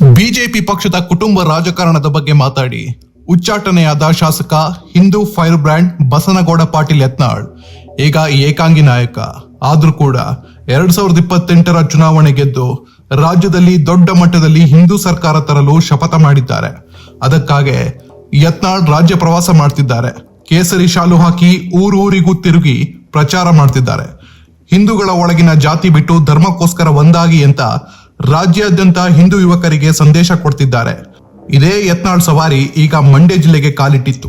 BJP ಪಕ್ಷದ ಕುಟುಂಬ ರಾಜಕಾರಣದ ಬಗ್ಗೆ ಮಾತಾಡಿ. ಉಚ್ಚಾಟನೆಯಾದ ಶಾಸಕ, ಹಿಂದೂ ಫೈರ್ ಬ್ರ್ಯಾಂಡ್ ಬಸನಗೌಡ ಪಾಟೀಲ್ ಯತ್ನಾಳ್, ಈಗ ಏಕಾಂಗಿ ನಾಯಕ. ಆದ್ರೂ ಕೂಡ ಎರಡ್ ಸಾವಿರದ ಇಪ್ಪತ್ತೆಂಟರ ಚುನಾವಣೆ ಗೆದ್ದು ರಾಜ್ಯದಲ್ಲಿ ದೊಡ್ಡ ಮಟ್ಟದಲ್ಲಿ ಹಿಂದೂ ಸರ್ಕಾರ ತರಲು ಶಪಥ ಮಾಡಿದ್ದಾರೆ. ಅದಕ್ಕಾಗಿ ಯತ್ನಾಳ್ ರಾಜ್ಯ ಪ್ರವಾಸ ಮಾಡ್ತಿದ್ದಾರೆ. ಕೇಸರಿ ಶಾಲು ಹಾಕಿ ಊರೂರಿಗೂ ತಿರುಗಿ ಪ್ರಚಾರ ಮಾಡ್ತಿದ್ದಾರೆ. ಹಿಂದೂಗಳ ಒಳಗಿನ ಜಾತಿ ಬಿಟ್ಟು ಧರ್ಮಕ್ಕೋಸ್ಕರ ಒಂದಾಗಿ ಅಂತ ರಾಜ್ಯಾದ್ಯಂತ ಹಿಂದೂ ಯುವಕರಿಗೆ ಸಂದೇಶ ಕೊಡ್ತಿದ್ದಾರೆ. ಇದೇ ಯತ್ನಾಳ್ ಸವಾರಿ ಈಗ ಮಂಡ್ಯ ಜಿಲ್ಲೆಗೆ ಕಾಲಿಟ್ಟಿತ್ತು.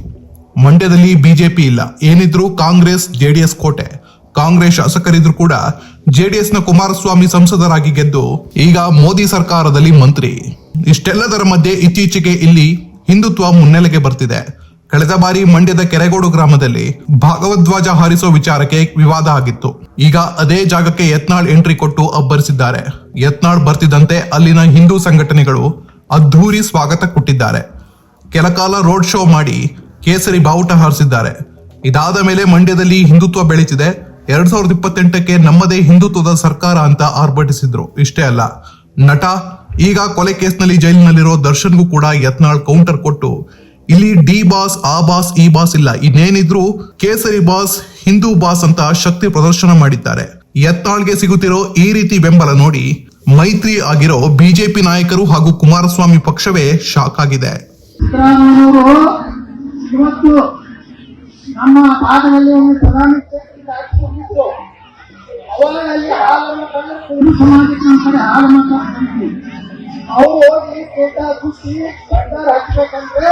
ಮಂಡ್ಯದಲ್ಲಿ ಬಿಜೆಪಿ ಇಲ್ಲ. ಏನಿದ್ರು ಕಾಂಗ್ರೆಸ್, ಜೆಡಿಎಸ್ ಕೋಟೆ. ಕಾಂಗ್ರೆಸ್ ಶಾಸಕರಿದ್ರು ಕೂಡ ಜೆಡಿಎಸ್ನ ಕುಮಾರಸ್ವಾಮಿ ಸಂಸದರಾಗಿ ಗೆದ್ದು ಈಗ ಮೋದಿ ಸರ್ಕಾರದಲ್ಲಿ ಮಂತ್ರಿ. ಇಷ್ಟೆಲ್ಲದರ ಮಧ್ಯೆ ಇತ್ತೀಚೆಗೆ ಇಲ್ಲಿ ಹಿಂದುತ್ವ ಮುನ್ನೆಲೆಗೆ ಬರ್ತಿದೆ. ಕಳೆದ ಬಾರಿ ಮಂಡ್ಯದ ಕೆರೆಗೋಡು ಗ್ರಾಮದಲ್ಲಿ ಭಾಗವಧ್ವಜ ಹಾರಿಸೋ ವಿಚಾರಕ್ಕೆ ವಿವಾದ ಆಗಿತ್ತು. ಈಗ ಅದೇ ಜಾಗಕ್ಕೆ ಯತ್ನಾಳ್ ಎಂಟ್ರಿ ಕೊಟ್ಟು ಅಬ್ಬರಿಸಿದ್ದಾರೆ. ಯತ್ನಾಳ್ ಬರ್ತಿದ್ದಂತೆ ಅಲ್ಲಿನ ಹಿಂದೂ ಸಂಘಟನೆಗಳು ಅದ್ಧೂರಿ ಸ್ವಾಗತ ಕೊಟ್ಟಿದ್ದಾರೆ. ಕೆಲಕಾಲ ರೋಡ್ ಶೋ ಮಾಡಿ ಕೇಸರಿ ಬಾವುಟ ಹಾರಿಸಿದ್ದಾರೆ. ಇದಾದ ಮೇಲೆ ಮಂಡ್ಯದಲ್ಲಿ ಹಿಂದುತ್ವ ಬೆಳೀತಿದೆ. ಎರಡ್ ಸಾವಿರದ ಇಪ್ಪತ್ತೆಂಟಕ್ಕೆ ನಮ್ಮದೇ ಹಿಂದುತ್ವದ ಸರ್ಕಾರ ಅಂತ ಆರ್ಭಟಿಸಿದ್ರು. ಇಷ್ಟೇ ಅಲ್ಲ, ನಟ ಈಗ ಕೊಲೆ ಕೇಸ್ನಲ್ಲಿ ಜೈಲಿನಲ್ಲಿರೋ ದರ್ಶನ್ಗೂ ಕೂಡ ಯತ್ನಾಳ್ ಕೌಂಟರ್ ಕೊಟ್ಟು ಇಲ್ಲಿ ಡಿ ಬಾಸ್, ಆ ಬಾಸ್, ಈ ಬಾಸ್ ಇಲ್ಲ. ಇನ್ನೇನಿದ್ರು ಕೇಸರಿ ಬಾಸ್, ಹಿಂದೂ ಬಾಸ್ ಅಂತ ಶಕ್ತಿ ಪ್ರದರ್ಶನ ಮಾಡಿದ್ದಾರೆ. ಯತ್ನಾಳ್ಗೆ ಸಿಗುತ್ತಿರೋ ಈ ರೀತಿ ಬೆಂಬಲ ನೋಡಿ ಮೈತ್ರಿ ಆಗಿರೋ ಬಿಜೆಪಿ ನಾಯಕರು ಹಾಗೂ ಕುಮಾರಸ್ವಾಮಿ ಪಕ್ಷವೇ ಶಾಕ್ ಆಗಿದೆ. ಅವ್ರು ಹೋಗಿ ಕೇಟ ಕುಸಿ ಸರ್ಕಾರ ಹಾಕ್ಬೇಕಂದ್ರೆ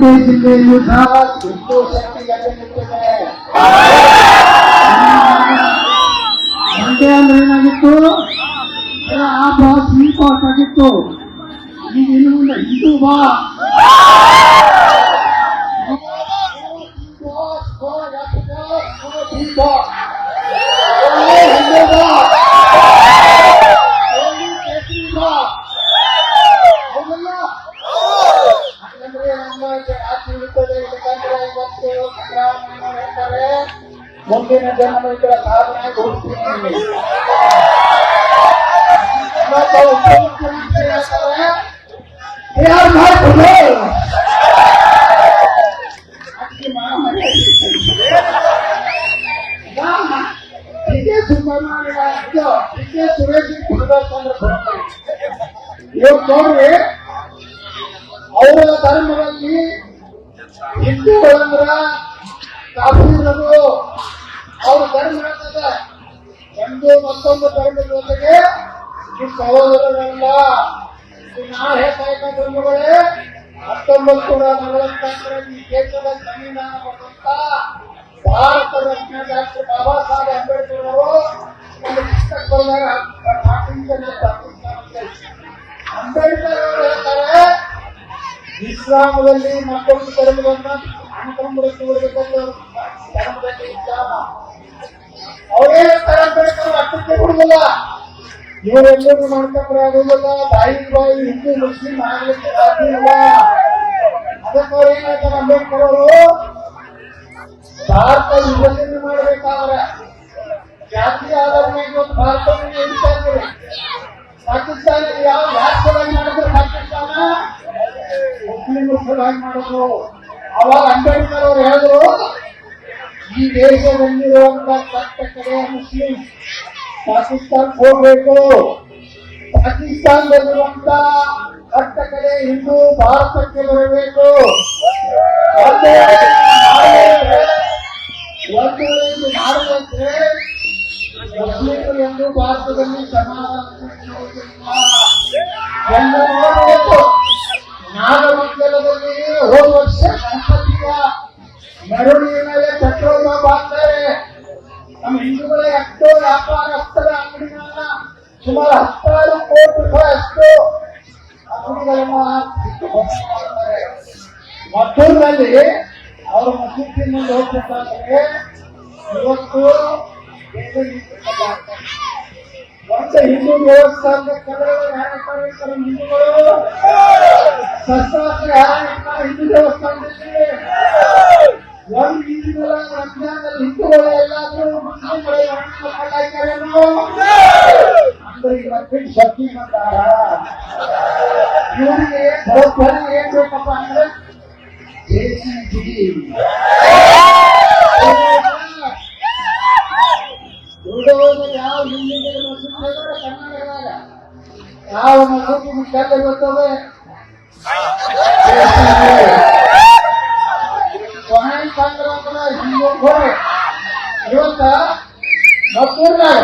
desse meio da, se fosse a gente tiver. ಯಾರು ಡಿಕೆ ಸುರೇಶ್ ಕೊಡಬೇಕು ಅಂದ್ರೆ ಕೊಡ್ತಾರೆ ಇವತ್ತು ನೋಡ್ರಿ ಅವರ ಧರ್ಮದಲ್ಲಿ ಹಿಂದೂಗಳಂದ್ರ ಕಾಶ್ಮೀರರು ಅವ್ರ ಧರ್ಮ ಹೇಳ್ತದೆ ಒಂದು ಮತ್ತೊಂದು ಧರ್ಮದ ಜೊತೆಗೆ ಸಹೋದರರಲ್ಲ ನಾವು ಹೇಳ್ತಾ ಧರ್ಮಗಳೇ ಹತ್ತೊಂಬತ್ತು ನೂರ ದೇಶದ ಸಂವಿಧಾನ ಕೊಟ್ಟಂತ ಭಾರತ ರತ್ನ ಡಾಕ್ಟರ್ ಬಾಬಾ ಸಾಹೇಬ್ ಅಂಬೇಡ್ಕರ್ ಅವರು ಒಂದು ಪುಸ್ತಕ ಅಂಬೇಡ್ಕರ್ ಅವರು ಹೇಳ್ತಾರೆ ಇಸ್ಲಾಮದಲ್ಲಿ ಮತ್ತೊಂದು ಧರ್ಮವನ್ನ ಅನುಕಂಬಕ್ಕೆ ಬಿಡಬೇಕಂತ ಧರ್ಮದಲ್ಲಿ ಇಸ್ಲಾಮ ಅಂಬೇಡ್ಕರ್, ಅಷ್ಟಕ್ಕೆ ಬಿಡುದಿಲ್ಲ ಇವರೆಲ್ಲರೂ ಮಾಡ್ಕೊಂಡ್ರೆ ಆಗುದಿಲ್ಲ ಬಾಯಿ ಬಾಯಿ ಹಿಂದೂ ಮುಸ್ಲಿಂ ಆಗ್ಲಿಕ್ಕೆ ಸಾಧ್ಯ ಇಲ್ಲ ಅದಕ್ಕೆ ಅವ್ರು ಏನ್ ಹೇಳ್ತಾರೆ ಅಂಬೇಡ್ಕರ್ ಅವರು ಭಾರತ ವಿಭಜನೆ ಮಾಡ್ಬೇಕಾದ್ರೆ ಜಾತಿ ಆಧಾರ ಮೇಲೆ ಇವತ್ತು ಭಾರತವನ್ನು ಇದ್ದೀವಿ ಪಾಕಿಸ್ತಾನ ಯಾವ ರಾಷ್ಟ್ರವಾಗಿ ಮಾಡಿದ್ರು ಪಾಕಿಸ್ತಾನ? ಮುಸ್ಲಿಂ ಸಲುವಾಗಿ ಮಾಡಿದ್ರು. ಅವಾಗ ಅಂಬೇಡ್ಕರ್ ಅವರು ಹೇಳಿದ್ರು, ಈ ದೇಶದಲ್ಲಿರುವಂತ ಕಟ್ಟ ಕಡೆಯ ಮುಸ್ಲಿಂ. ಪಾಕಿಸ್ತಾನ ಹೋಗ್ಬೇಕು. ಪಾಕಿಸ್ತಾನದಲ್ಲಿರುವಂತ ಕಟ್ಟ ಕಡೆ ಇಂದು ಭಾರತಕ್ಕೆ ಬರಬೇಕು. ಒಂದು ಮಾಡಬೇಕ್ರೆ ಮುಸ್ಲಿಮರು ಎಂದು ಭಾರತದಲ್ಲಿ ಸಮಾಧಾನ ಸುಮಾರು ಕೋಟಿ ಅವರ ಮಸೀದಿ ಮುಂದೆ ಹೋಗ್ಬೇಕಾದ್ರೆ ಇವತ್ತು ಒಂದು ಹಿಂದೂ ದೇವಸ್ಥಾನದ ಕನ್ನಡ ಯಾರು ಹಿಂದೂಗಳು, ಶಸ್ತ್ರಾಸ್ತ್ರ ಹಿಂದೂ ದೇವಸ್ಥಾನದಲ್ಲಿ ಒಂದು ಹಿಂದೂಗಳ ಹಿಂದೂಗಳು ಎಲ್ಲಾದ್ರೂ ಮುಸ್ಲಿಮ್ಗಳು ಹಾಕಿದಾರೇನೋ ಅಂದ್ರೆ ಇವತ್ತಿನ ಶಕ್ತಿ ಬಂದಾರ ಇವರಿಗೆ ಬರೋಬ್ಬರಿ ಏನ್ ಬೇಕಪ್ಪ ಅಂದ್ರೆ JCB. ಉಳಿದವರು ಯಾವ ಹಿಂದಿಗೆ ಮಸೂದಿ ಇದಾರೆ ಕರ್ನಾಟಕದಾಗ ಯಾವ ಮಸೂದಿ ಮುಖ್ಯ ಗೊತ್ತವೆ ಕೊನೆ ಸಂಗ್ರಾಮದ ಹಿಂದೂ ಗೋಡೆ ಇವತ್ತ ಮತ್ತೂರ್ನಾಗ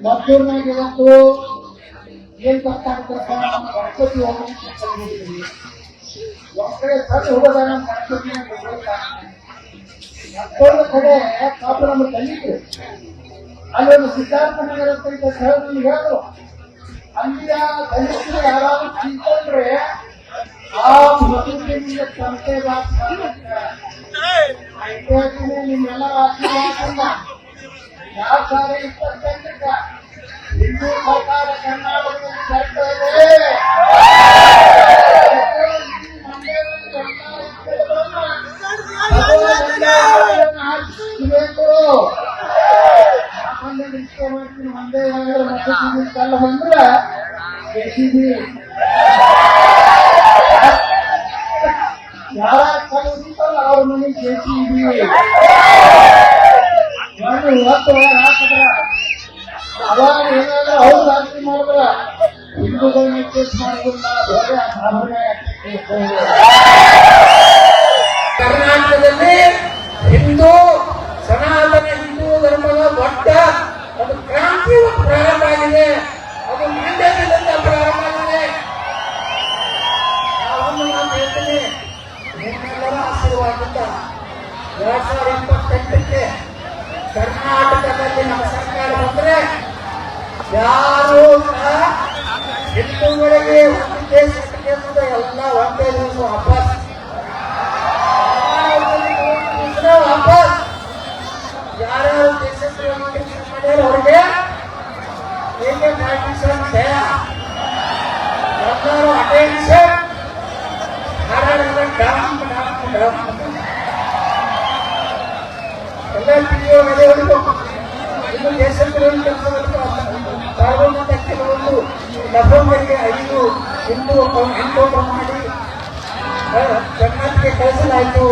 ಮದ್ದೂರ್ನಾಗ ಇವತ್ತು ಏನ್ ಗೊತ್ತಾಗ್ತಪ್ಪ ಗಣಪತಿ ಹೋಗಿ ಒಂದ್ ಕಡೆ ಸಣ್ಣ ನಮ್ಮ ನಮ್ಮ ಅಲ್ಲಿ ಒಂದು ಸಿದ್ಧಾರ್ಥ ನಗರ ಅಂತ ಹೇಳಿದ್ರು ಅಲ್ಲಿಯ ದಲಿತರು ಯಾರಾದ್ರೂ ತಿಳ್ಕೊಂಡ್ರೆ ಆ ಮದುವೆಯಿಂದ ಸಂತೆ ನಿಮ್ಮೆಲ್ಲ ಆಶೀರ್ವಾದ ಯಾವ ಸಾರಿ ಇಪ್ಪತ್ತೆಂಟಕ್ಕ ಹಿಂದೂ ಸರ್ಕಾರ ಕರ್ನಾಟಕದಲ್ಲಿ ಬರ್ತಾ ಇದೆ ಹಾಕಿಸ್ಬೇಕು ಯಾಕಂದ್ರೆ ಇಷ್ಟ ಮಾಡ್ತೀನಿ ಒಂದೇ ಹೇಳಿದ್ರೆ ಮಸೂದಿ ಕಲ್ಲ ಬಂದ್ರೆ ಎಸಿಬಿ ಕರ್ನಾಟಕದಲ್ಲಿ ಹಿಂದೂ ಸನಾತನ ಹಿಂದೂ ಧರ್ಮದ ದೊಡ್ಡ ಒಂದು ಕ್ರಾಂತಿ ಪ್ರಾರಂಭ. ಯಾರು ಹಿಂದೂಗಳಿಗೆ ಒಂದೇ ಅಂತ ಎಲ್ಲ ಒಂದೇ ದಿವಸ ವಾಪಸ್. ವಾಪಸ್ ಯಾರ್ಯಾರು ದೇಶಕ್ಕೆ ಮಾಡ್ಯಾರ ಅವ್ರಿಗೆ ಪ್ರಾಕ್ಟೀಸನ್ ದೇಹ ಎಲ್ಲರೂ ಅಟೆನ್ಷನ್ ಹಾಗಾದ್ರೆ ಡಾಮ್ ಡಾಮ್ ಡಾಮ್. ಎಲ್ಲ ಪಿಡಿಒ ಮೆಲೆಗಳು ಇನ್ನು ದೇಶಕ್ಕೆ ಕೆಲಸಗಳು ಪಾಲ್ಗೊಂಡ ಕೆಲವೊಂದು ನವೆಂಬರ್ಗೆ ಐದು ಹಿಂದೂ ಹಿಂದೋಪ ಮಾಡಿ ಕರ್ನಾಟಕಕ್ಕೆ ಕಳಿಸಲಾಯಿತು.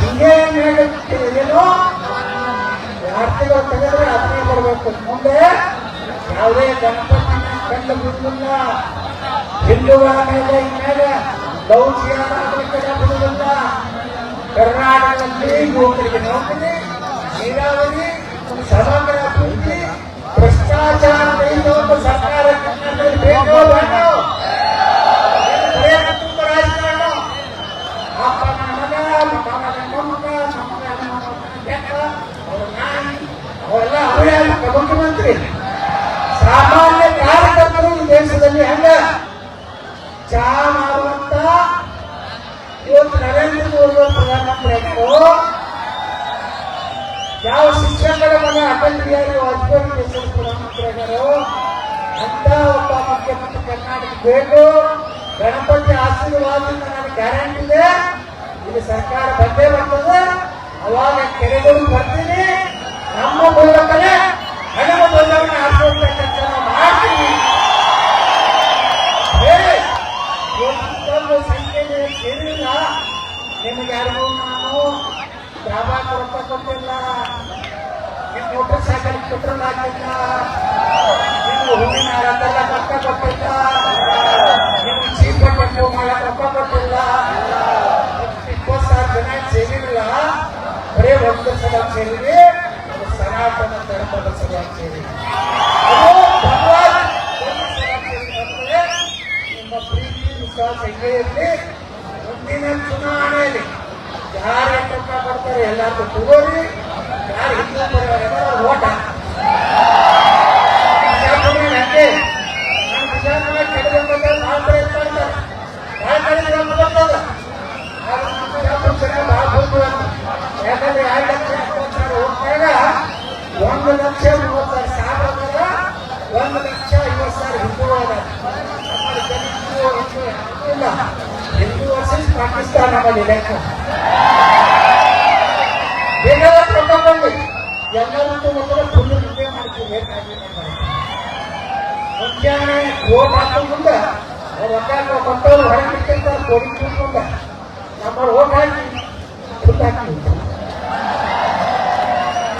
ಹಿಂಗೆ ಏನೋ ಆರ್ಥಿಕ ತೆಗೆದ್ರೆ ಅದನ್ನೇ ಬರಬೇಕು. ಮುಂದೆ ಯಾವುದೇ ಗಣಪತಿ ಕಂಡು ಬಿಡುವುದಿಲ್ಲ. ಹಿಂದೂಗಳ ಮೇಲೆ ಇನ್ಮೇಲೆ ದೌರ್ಜನ್ಯ ಬಿಡುವುದಿಲ್ಲ. ಕರ್ನಾಟಕದಲ್ಲಿ ಯುವಕರಿಗೆ ನೌಕರಿ ನೀರಾವರಿ, ಸಮಗ್ರ ಮುಖ್ಯಮಂತ್ರಿ. ಸಾಮಾನ್ಯ ಕಾರ್ಯಕರ್ತರು ದೇಶದಲ್ಲಿ ಹಂಗ? ಚಾ ಮಾಡುವಂತ ಇವತ್ತು ನರೇಂದ್ರ ಮೋದಿ ಪ್ರಧಾನಮಂತ್ರಿ ಯಾವ ಶಿಕ್ಷಕರ ಮನೆ ಅಟಲ್ ಬಿಹಾರಿ ವಾಜಪೇಯಿ ದೇಶದ ಪ್ರಧಾನಮಂತ್ರಿ ಅಂತ ಒಬ್ಬ ಮುಖ್ಯಮಂತ್ರಿ ಕರ್ನಾಟಕ ಬೇಕು. ಗಣಪತಿ ಆಶೀರ್ವಾದ ನನಗೆ ಗ್ಯಾರಂಟಿ ಇದೆ. ಇಲ್ಲಿ ಸರ್ಕಾರ ಬಂದೇ ಬರ್ತದೆ. ಅವಾಗ ಕೆರೆಗಳು ಬರ್ತೀನಿ. ನಮ್ಮ ಮೂಲಕನೇ ಹಣದ ಬದಲಾವಣೆ ಕೆಲಸ ಮಾಡ್ತೀನಿ. ಸಂಖ್ಯೆಗೆ ಸೇರಿಲ್ಲ. ನಿಮಗೆ ಯಾರಿಗೂ ನಾನು ಯಾವಾಗ ರೊಕ್ಕ ಕೊಟ್ಟಿಲ್ಲ. ಮೋಟರ್ ಸೈಕಲ್ ಪೆಟ್ರೋಲ್ ಹಾಕಿಲ್ಲ ನಿಮ್ಮ ಹೂವಿನ ಹಾರದೆಲ್ಲ ರೊಕ್ಕ ಕೊಟ್ಟಿಲ್ಲ. ನಿಮ್ಮ ಚೀಪ ಕೊಟ್ಟು ಮಾಡಕ್ ರೊಕ್ಕ ಕೊಟ್ಟಿಲ್ಲ. ಸಾವಿರ ಜನ ಸೇರಿಲ್ಲ ಬರೀ ಒಂದು ಸಲ ಸೇರಿದೆ ಸನಾತನ ಧರ್ಮದ ಸಲುವಾಗಿ ಸೇರಿ. ಸೇರಿರಿ. ನಿಮ್ಮ ಪ್ರೀತಿ, ವಿಶ್ವಾಸ ಹೆಂಗೆ ಇರಲಿ. ಮುಂದಿನ ಚುನಾವಣೆಯಲ್ಲಿ ಯಾರು ಕೊಡ್ತಾರೆ ಎಲ್ಲಾರ್ಗೂ ತಗೋರಿ. ಒಂದು ಲಕ್ಷ ಮೂವತ್ತಾರು ಸಾವಿರ ಒಂದು ಲಕ್ಷ ಐವತ್ತು ಸಾವಿರ ಹಿಂದೂ ಇಲ್ಲ ಹಿಂದೂ ವರ್ಸಸ್ ಪಾಕಿಸ್ತಾನ ನಮ್ಮಲ್ಲಿ ಎಲ್ಲರೂ ಮೊದಲು ಫುಲ್ ನಿದ್ದೆ ಮಾಡ್ತೀವಿ ಬೇಕಾಗಿ ಮುಂಜಾನೆ ಓಟ್ ಹಾಕೋ ಮುಂದೆ ಅವ್ರು ರೊಕ್ಕ ಕೊಟ್ಟವ್ರು ಹೊರಗೆ ಬಿಟ್ಟಿರ್ತಾರೆ ಕೋಡಿ ಮುಂದೆ ನಮ್ಮ ಓಟ್ ಹಾಕಿ ಫುಲ್ ಹಾಕಿ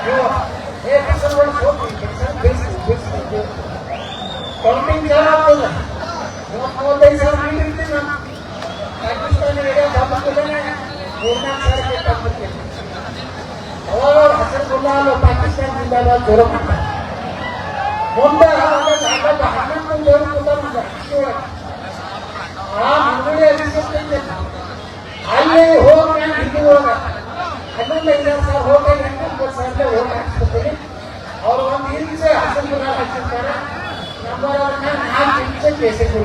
ನೀವು ಏ ಕೆಲಸ ಹೋಗಿ ಕೆಲಸ ಬಿಡಿಸಿ ಬಿಡಿಸಿ ಕೌಂಟಿಂಗ್ ಜನ ಆಗ್ತದೆ ಮೂವತ್ತು ಮೂವತ್ತೈದು ಸಾವಿರ ನೀಡಿರ್ತೀವಿ ನಾನು ಪಾಕಿಸ್ತಾನ ಏರಿಯಾ ಬಂದ್ಬಿಟ್ಟಿದ್ದಾನೆ ಮೂರ್ನಾಲ್ಕು ಸಾವಿರಕ್ಕೆ ತಂದ್ಬಿಡ್ತೀನಿ ಅವಾಗ ಅವ್ರು ಹಸಿರು ಗುಲಾಲು ಪಾಕಿಸ್ತಾನದಿಂದ ಜೋರು ಮಾಡ್ತಾರೆ ಮುಂದೆ ಆಗಲ್ಲ ಹನ್ನೊಂದು ಜೋರು ಗುಲಾಲು ಆ ಮುಂದೆ ಅನಿಸುತ್ತೆ ಅಲ್ಲಿ ಹೋಗಿ ನಾನು ಇಲ್ಲಿ ಹೋಗ ಹನ್ನೊಂದು ಐದಾರು ಸಾವಿರ ಹೋಗಿ ಎಂಟು ಸಾವಿರ ಹೋಗಿ ಹಾಕ್ಸ್ಕೊತೀನಿ ಅವ್ರು ಒಂದು ಇಂಚ ಹಸಿರು ಗುಲಾಲ್ ಹಾಕಿರ್ತಾರೆ ನಮ್ಮವ್ರನ್ನ ನಾಲ್ಕು ಇಂಚ ಕೇಸರಿ